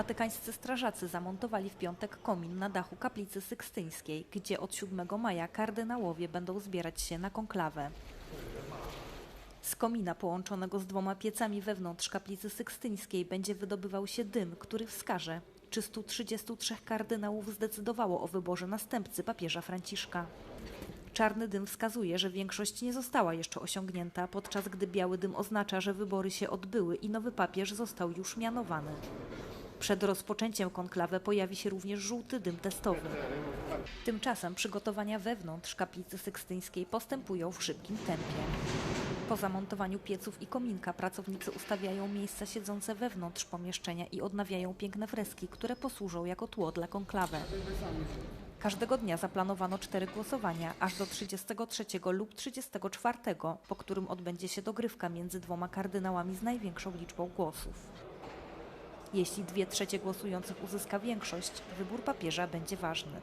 Watykańscy strażacy zamontowali w piątek komin na dachu kaplicy sykstyńskiej, gdzie od 7 maja kardynałowie będą zbierać się na konklawę. Z komina połączonego z dwoma piecami wewnątrz kaplicy sykstyńskiej będzie wydobywał się dym, który wskaże, czy 133 kardynałów zdecydowało o wyborze następcy papieża Franciszka. Czarny dym wskazuje, że większość nie została jeszcze osiągnięta, podczas gdy biały dym oznacza, że wybory się odbyły i nowy papież został już mianowany. Przed rozpoczęciem konklawy pojawi się również żółty dym testowy. Tymczasem przygotowania wewnątrz kaplicy sykstyńskiej postępują w szybkim tempie. Po zamontowaniu pieców i kominka pracownicy ustawiają miejsca siedzące wewnątrz pomieszczenia i odnawiają piękne freski, które posłużą jako tło dla konklawy. Każdego dnia zaplanowano cztery głosowania, aż do 33 lub 34, po którym odbędzie się dogrywka między dwoma kardynałami z największą liczbą głosów. Jeśli dwie trzecie głosujących uzyska większość, wybór papieża będzie ważny.